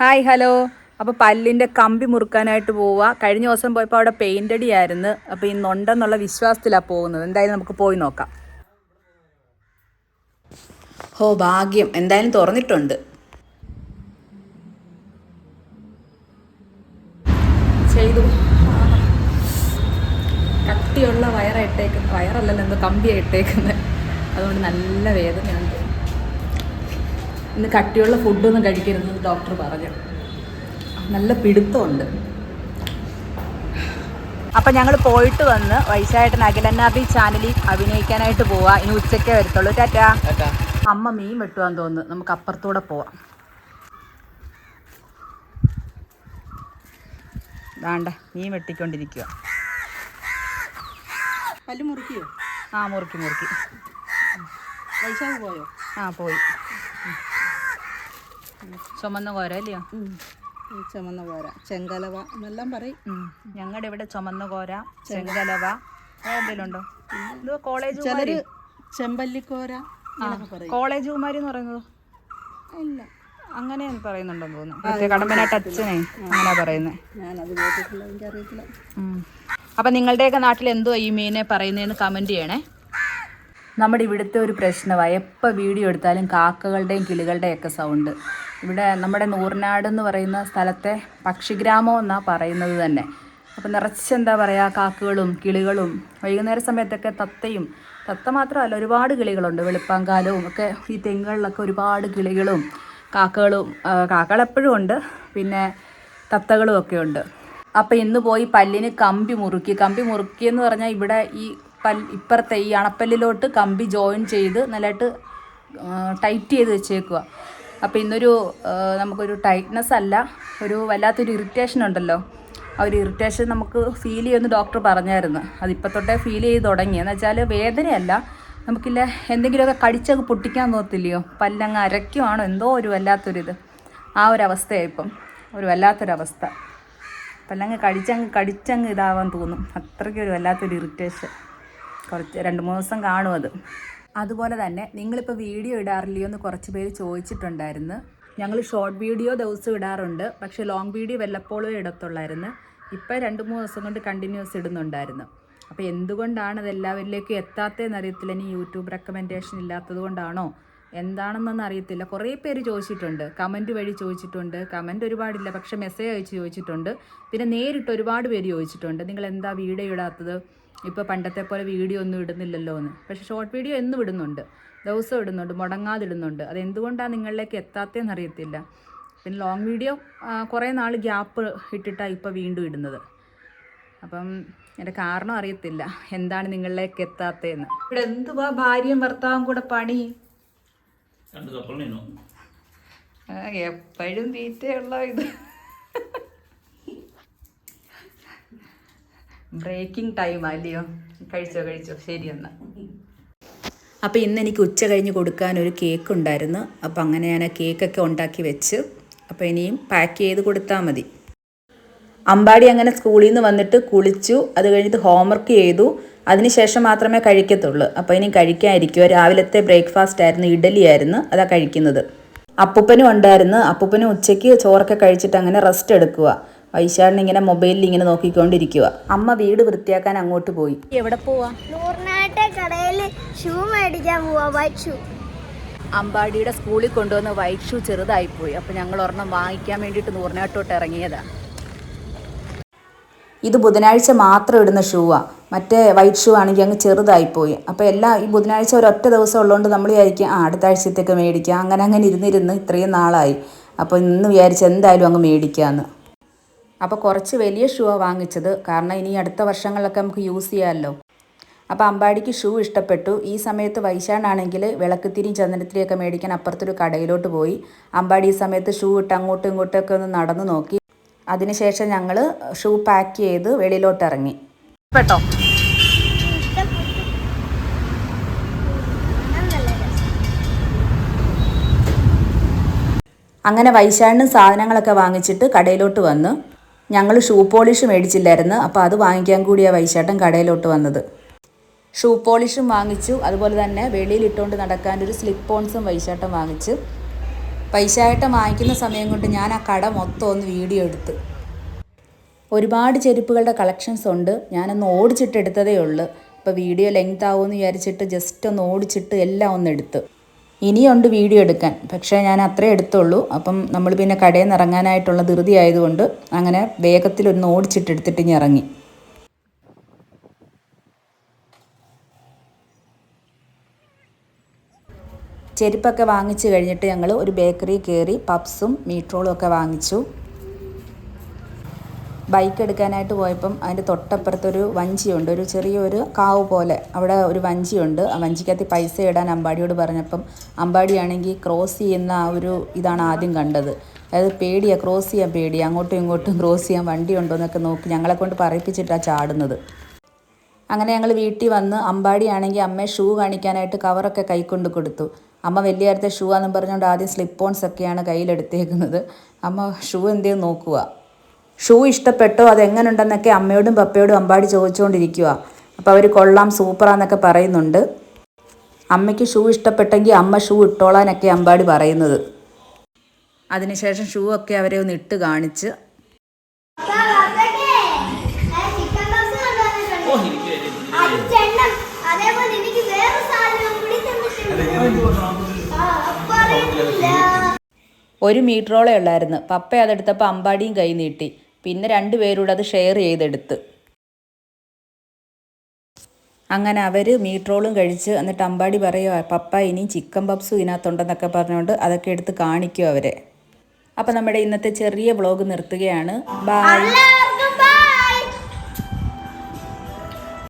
Hi hello. അപ്പോൾ പല്ലിന്റെ കമ്പി മുറുക്കാനായിട്ട് പോവുക കഴിഞ്ഞ ദിവസം പോയപ്പോൾ അവിടെ പെയിന്റ് അടിയായിരുന്നു. അപ്പോൾ ഇന്നുണ്ടെന്നുള്ള വിശ്വാസത്തിലാ പോകുന്നത്. എന്തായാലും നമുക്ക് പോയി നോക്കാം. ഹോ ഭാഗ്യം. എന്തായാലും തുറന്നിട്ടുണ്ട്. ചെയ്തു. കട്ടിയുള്ള വയറായിട്ടേക്കുന്നത് വയറല്ലല്ലോ എന്തോ കമ്പിയാണ് ഇട്ടേക്കുന്നത് അതുകൊണ്ട് നല്ല വേദനയുണ്ട് ഇന്ന് കട്ടിയുള്ള ഫുഡൊന്നും കഴിക്കരുതെന്ന് ഡോക്ടർ പറഞ്ഞു. നല്ല പിടുത്തമുണ്ട്. അപ്പം ഞങ്ങൾ പോയിട്ട് വന്ന് വൈശായിട്ട് അഖിലന്നാബി ചാനലിൽ അഭിനയിക്കാനായിട്ട് പോവാ. ഇനി ഉച്ചയ്ക്കേ വരത്തുള്ളൂ. ടാറ്റാ. അമ്മ മീൻ വെട്ടുവാൻ തോന്നുന്നു. നമുക്ക് അപ്പുറത്തൂടെ പോവാം. വേണ്ട മീൻ വെട്ടിക്കൊണ്ടിരിക്കുക പല്ല് മുറുക്കിയോ? ആ മുറുക്കി മുറുക്കി. പോയോ? ആ പോയി. ചുമന്ന കോര അല്ലയോ ചുമന്ന കോര ചെങ്കലവ എന്നെല്ലാം പറയും. ഞങ്ങളുടെ ഇവിടെ ചുമന്ന കോര ചെങ്കലവ എന്തെങ്കിലുണ്ടോ ഇത് കോളേജ് ചിലര് ചെമ്പല്ലിക്കോര ഇങ്ങനൊക്കെ പറയും. കോളേജ് കുമാരി എന്ന് പറയുന്നത്? ഇല്ല. അങ്ങനെ പറയുന്നുണ്ടെന്ന് തോന്നുന്നു. കടമ്പനാട്ട് അച്ഛനെ അങ്ങനെ പറയുന്നത് അപ്പൊ നിങ്ങളുടെയൊക്കെ നാട്ടിൽ എന്തോ ഈ മീനെ പറയുന്നതെന്ന് കമന്റ് ചെയ്യണേ. നമ്മുടെ ഇവിടുത്തെ ഒരു പ്രശ്നമാണ് എപ്പോൾ വീഡിയോ എടുത്താലും കാക്കകളുടെയും കിളികളുടെയും ഒക്കെ സൗണ്ട് ഇവിടെ നമ്മുടെ നൂറിനാട് എന്ന് പറയുന്ന സ്ഥലത്തെ പക്ഷിഗ്രാമം എന്നാണ് പറയുന്നത് തന്നെ. അപ്പോൾ നിറച്ചെന്താ പറയുക കാക്കകളും കിളികളും വൈകുന്നേര സമയത്തൊക്കെ തത്തയും തത്ത മാത്രമല്ല ഒരുപാട് കിളികളുണ്ട്. വെളുപ്പാങ്കാലവും ഒക്കെ ഈ തെങ്ങുകളിലൊക്കെ ഒരുപാട് കിളികളും കാക്കകളും കാക്കകളെപ്പോഴും ഉണ്ട്. പിന്നെ തത്തകളും ഒക്കെ ഉണ്ട്. അപ്പോൾ ഇന്ന് പോയി പല്ലിന് കമ്പി മുറുക്കി. കമ്പി മുറുക്കി എന്ന് പറഞ്ഞാൽ ഇവിടെ ഈ പൽ ഇപ്പുറത്തെ ഈ അണപ്പല്ലിലോട്ട് കമ്പി ജോയിൻ ചെയ്ത് നല്ലതായിട്ട് ടൈറ്റ് ചെയ്ത് വെച്ചേക്കുക അപ്പോൾ ഇന്നൊരു നമുക്കൊരു ടൈറ്റ്നെസ് അല്ല ഒരു വല്ലാത്തൊരു ഇറിറ്റേഷൻ ഉണ്ടല്ലോ. ആ ഒരു ഇറിറ്റേഷൻ നമുക്ക് ഫീൽ ചെയ്യുമെന്ന് ഡോക്ടർ പറഞ്ഞായിരുന്നു. അതിപ്പോൾ തൊട്ടേ ഫീൽ ചെയ്ത് തുടങ്ങി. എന്ന് വെച്ചാൽ വേദനയല്ല. നമുക്കില്ല എന്തെങ്കിലുമൊക്കെ കടിച്ചൊക്കെ പൊട്ടിക്കാൻ തോന്നത്തില്ലയോ? പല്ലങ്ങ് അരയ്ക്കുവാണോ? എന്തോ ഒരു വല്ലാത്തൊരിത്. ആ ഒരു അവസ്ഥയാണ് ഇപ്പം. ഒരു വല്ലാത്തൊരവസ്ഥ. പല്ലങ്ങ് കടിച്ചങ്ങ് കടിച്ചങ്ങ് ഇതാവാൻ തോന്നും. അത്രയ്ക്ക് ഒരു വല്ലാത്തൊരു ഇറിറ്റേഷൻ കുറച്ച് രണ്ട് മൂന്ന് ദിവസം കാണും അത്. അതുപോലെ തന്നെ നിങ്ങളിപ്പോൾ വീഡിയോ ഇടാറില്ലയോ എന്ന് കുറച്ച് പേര് ചോദിച്ചിട്ടുണ്ടായിരുന്നു. ഞങ്ങൾ ഷോർട്ട് വീഡിയോ ദിവസം ഇടാറുണ്ട്. പക്ഷേ ലോങ് വീഡിയോ വല്ലപ്പോഴും ഇടത്തുള്ളായിരുന്നു. ഇപ്പോൾ രണ്ട് മൂന്ന് ദിവസം കൊണ്ട് കണ്ടിന്യൂസ് ഇടുന്നുണ്ടായിരുന്നു. അപ്പോൾ എന്തുകൊണ്ടാണ് അത് എല്ലാവരിലേക്കും എത്താത്തതെന്ന് അറിയത്തില്ല. ഇനി യൂട്യൂബ് റെക്കമെൻഡേഷൻ ഇല്ലാത്തത് കൊണ്ടാണോ? എന്താണെന്നൊന്നും അറിയത്തില്ല. കുറേ പേര് ചോദിച്ചിട്ടുണ്ട്. കമന്റ് വഴി ചോദിച്ചിട്ടുണ്ട്. കമന്റ് ഒരുപാടില്ല. പക്ഷേ മെസ്സേജ് അയച്ച് ചോദിച്ചിട്ടുണ്ട്. പിന്നെ നേരിട്ട് ഒരുപാട് പേര് ചോദിച്ചിട്ടുണ്ട്. നിങ്ങൾ എന്താ വീഡിയോ ഇടാത്തത്? ഇപ്പോൾ പണ്ടത്തെ പോലെ വീഡിയോ ഒന്നും ഇടുന്നില്ലല്ലോ എന്ന്. പക്ഷേ ഷോർട്ട് വീഡിയോ എന്നും ഇടുന്നുണ്ട്. ദിവസം ഇടുന്നുണ്ട് മുടങ്ങാതിടുന്നുണ്ട്. അത് എന്തുകൊണ്ടാണ് നിങ്ങളിലേക്ക് എത്താത്തതെന്ന് അറിയത്തില്ല. പിന്നെ ലോങ് വീഡിയോ കുറേ നാൾ ഗ്യാപ്പ് ഇട്ടിട്ടാണ് ഇപ്പോൾ വീണ്ടും ഇടുന്നത്. അപ്പം എന്റെ കാരണം അറിയത്തില്ല. എന്താണ് നിങ്ങളിലേക്ക് എത്താത്തതെന്ന് ഇവിടെ എന്തുവാ? ഭാര്യയും ഭർത്താവും കൂടെ പണി? എപ്പോഴും തീറ്റയുള്ള ഇത്. ബ്രേക്കിംഗ് ടൈം അല്ലയോ? കഴിച്ചോ കഴിച്ചോ. ശരി എന്നാ. അപ്പോൾ ഇന്ന് എനിക്ക് ഉച്ച കഴിഞ്ഞ് കൊടുക്കാൻ ഒരു കേക്ക് ഉണ്ടായിരുന്നു. അപ്പോൾ അങ്ങനെ ഞാൻ ആ കേക്കൊക്കെ ഉണ്ടാക്കി വെച്ച്. അപ്പോൾ ഇനിയും പാക്ക് ചെയ്ത് കൊടുത്താൽ മതി. അമ്പാടി അങ്ങനെ സ്കൂളിൽ നിന്ന് വന്നിട്ട് കുളിച്ചു. അത് കഴിഞ്ഞിട്ട് ഹോംവർക്ക് ചെയ്തു. അതിനുശേഷം മാത്രമേ കഴിക്കത്തുള്ളൂ. അപ്പോൾ ഇനി കഴിക്കാതിരിക്കുമോ രാവിലത്തെ ബ്രേക്ക്ഫാസ്റ്റ് ആയിരുന്നു ഇഡലി ആയിരുന്നു. അതാ കഴിക്കുന്നത്. അപ്പൂപ്പനും ഉണ്ടായിരുന്നു. അപ്പൂപ്പനും ഉച്ചയ്ക്ക് ചോറൊക്കെ കഴിച്ചിട്ട് അങ്ങനെ റെസ്റ്റ് എടുക്കുക വൈശാലിന് ഇങ്ങനെ മൊബൈലിൽ ഇങ്ങനെ നോക്കിക്കൊണ്ടിരിക്കുക അമ്മ വീട് വൃത്തിയാക്കാൻ അങ്ങോട്ട് പോയി. എവിടെ പോവാ? നൂറിനാട്ടെ കടയിൽ ഷൂ മേടിക്കാൻ പോവാ വൈറ്റ് ഷൂ അമ്പാടിയുടെ സ്കൂളിൽ കൊണ്ടുവന്ന വൈറ്റ് ഷൂ ചെറുതായിപ്പോയി. അപ്പോൾ ഞങ്ങൾ ഒരെണ്ണം വാങ്ങിക്കാൻ വേണ്ടിയിട്ട് നൂറിനാട്ടോട്ട് ഇറങ്ങിയതാ. ഇത് ബുധനാഴ്ച മാത്രം ഇടുന്ന ഷൂവാ മറ്റേ വൈറ്റ് ഷൂ ആണെങ്കിൽ അങ്ങ് ചെറുതായിപ്പോയി. അപ്പോൾ എല്ലാം ഈ ബുധനാഴ്ച ഒരൊറ്റ ദിവസം ഉള്ളതുകൊണ്ട് നമ്മൾ വിചാരിക്കും ആ അടുത്ത ആഴ്ചത്തേക്ക് മേടിക്കാം. അങ്ങനെ അങ്ങനെ ഇരുന്നിരുന്ന് ഇത്രയും നാളായി. അപ്പോൾ ഇന്ന് വിചാരിച്ച് എന്തായാലും അങ്ങ് മേടിക്കാമെന്ന് അപ്പോൾ കുറച്ച് വലിയ ഷൂ വാങ്ങിച്ചത്. കാരണം ഇനി അടുത്ത വർഷങ്ങളിലൊക്കെ നമുക്ക് യൂസ് ചെയ്യാമല്ലോ അപ്പോൾ അമ്പാടിക്ക് ഷൂ ഇഷ്ടപ്പെട്ടു. ഈ സമയത്ത് വൈശാണാണെങ്കിൽ വിളക്കുത്തിരിയും ചന്ദനത്തിരിയൊക്കെ മേടിക്കാൻ അപ്പുറത്തൊരു കടയിലോട്ട് പോയി. അമ്പാടി ഈ സമയത്ത് ഷൂ ഇട്ട് അങ്ങോട്ടും ഇങ്ങോട്ടൊക്കെ ഒന്ന് നടന്നു നോക്കി. അതിനുശേഷം ഞങ്ങൾ ഷൂ പാക്ക് ചെയ്ത് വെളിയിലോട്ട് ഇറങ്ങി. പെട്ടോ അങ്ങനെ വൈശാണിനും സാധനങ്ങളൊക്കെ വാങ്ങിച്ചിട്ട് കടയിലോട്ട് വന്നു. ഞങ്ങൾ ഷൂ പോളിഷ് മേടിച്ചില്ലായിരുന്നു. അപ്പോൾ അത് വാങ്ങിക്കാൻ കൂടിയാണ് വൈശാട്ടൻ കടയിലോട്ട് വന്നത്. ഷൂ പോളിഷും വാങ്ങിച്ചു. അതുപോലെ തന്നെ വെളിയിൽ ഇട്ടുകൊണ്ട് നടക്കാൻ ഒരു സ്ലിപ്പ് ഓൺസും വൈശാട്ടം വാങ്ങിച്ചു. പൈശായിട്ട് വാങ്ങിക്കുന്ന സമയം കൊണ്ട് ഞാൻ ആ കട മൊത്തം ഒന്ന് വീഡിയോ എടുത്ത്. ഒരുപാട് ചെരുപ്പുകളുടെ കളക്ഷൻസ് ഉണ്ട്. ഞാനൊന്ന് ഓടിച്ചിട്ട് എടുത്തതേ ഉള്ളൂ. അപ്പോൾ വീഡിയോ ലെങ്ത് ആവുമെന്ന് വിചാരിച്ചിട്ട് ജസ്റ്റ് ഒന്ന് ഓടിച്ചിട്ട് എല്ലാം ഒന്ന് എടുത്ത്. ഇനിയുണ്ട് വീഡിയോ എടുക്കാൻ. പക്ഷേ ഞാൻ അത്രേ എടുത്തുള്ളൂ. അപ്പം നമ്മൾ പിന്നെ കടയിൽ നിന്ന് ഇറങ്ങാനായിട്ടുള്ള ധൃതി ആയതുകൊണ്ട് അങ്ങനെ വേഗത്തിലൊന്ന് ഓടിച്ചിട്ട് എടുത്തിട്ട് ഇനി ഇറങ്ങി. ചെരുപ്പൊക്കെ വാങ്ങിച്ചു കഴിഞ്ഞിട്ട് ഞങ്ങൾ ഒരു ബേക്കറി കയറി പപ്സും മീറ്റ് ഒക്കെ വാങ്ങിച്ചു. ബൈക്ക് എടുക്കാനായിട്ട് പോയപ്പം അതിന്റെ തൊട്ടപ്പുറത്തൊരു വഞ്ചിയുണ്ട്. ഒരു ചെറിയൊരു കാവ് പോലെ. അവിടെ ഒരു വഞ്ചിയുണ്ട്. ആ വഞ്ചിക്കകത്ത് പൈസ ഇടാൻ അമ്പാടിയോട് പറഞ്ഞപ്പം അമ്പാടിയാണെങ്കിൽ ക്രോസ് ചെയ്യുന്ന ആ ഒരു ഇതാണ് ആദ്യം കണ്ടത്. അതായത് പേടിയാണ് ക്രോസ് ചെയ്യാൻ പേടിയാണ് അങ്ങോട്ടും ഇങ്ങോട്ടും ക്രോസ് ചെയ്യാൻ വണ്ടി ഉണ്ടോ എന്നൊക്കെ നോക്കി ഞങ്ങളെ കൊണ്ട് പറയിപ്പിച്ചിട്ടാണ് ചാടുന്നത്. അങ്ങനെ ഞങ്ങൾ വീട്ടിൽ വന്ന് അമ്പാടിയാണെങ്കിൽ അമ്മയെ ഷൂ കാണിക്കാനായിട്ട് കവറൊക്കെ കൈക്കൊണ്ട് കൊടുത്തു. അമ്മ വലിയ നേരത്തെ ഷൂ ആണെന്ന് പറഞ്ഞുകൊണ്ട് ആദ്യം സ്ലിപ്പ് ഓൺസ് ഒക്കെയാണ് കയ്യിലെടുത്തേക്കുന്നത്. അമ്മ ഷൂ എന്തേന്ന് നോക്കുക ഷൂ ഇഷ്ടപ്പെട്ടോ? അതെങ്ങനെയുണ്ടെന്നൊക്കെ അമ്മയോടും പപ്പയോടും അമ്പാടി ചോദിച്ചുകൊണ്ടിരിക്കുക അപ്പോൾ അവർ കൊള്ളാം സൂപ്പറാന്നൊക്കെ പറയുന്നുണ്ട്. അമ്മയ്ക്ക് ഷൂ ഇഷ്ടപ്പെട്ടെങ്കിൽ അമ്മ ഷൂ ഇട്ടോളാനൊക്കെ അമ്പാടി പറയുന്നത്. അതിനുശേഷം ഷൂ ഒക്കെ അവരെ ഒന്ന് ഇട്ട് കാണിച്ച്. ഒരു മീറ്ററോളേ ഉള്ളായിരുന്നു. പപ്പ അതെടുത്തപ്പോൾ അമ്പാടിയും കൈ നീട്ടി. പിന്നെ രണ്ടുപേരൂടെ അത് ഷെയർ ചെയ്തെടുത്ത്. അങ്ങനെ അവർ മീറ്ററോളും കഴിച്ച് എന്നിട്ട് അമ്പാടി പറയുക പപ്പ ഇനി ചിക്കൻ പപ്സും ഇതിനകത്തുണ്ടെന്നൊക്കെ പറഞ്ഞുകൊണ്ട് അതൊക്കെ എടുത്ത് കാണിക്കും അവരെ. അപ്പം നമ്മുടെ ഇന്നത്തെ ചെറിയ വ്ളോഗ് നിർത്തുകയാണ്. ബൈ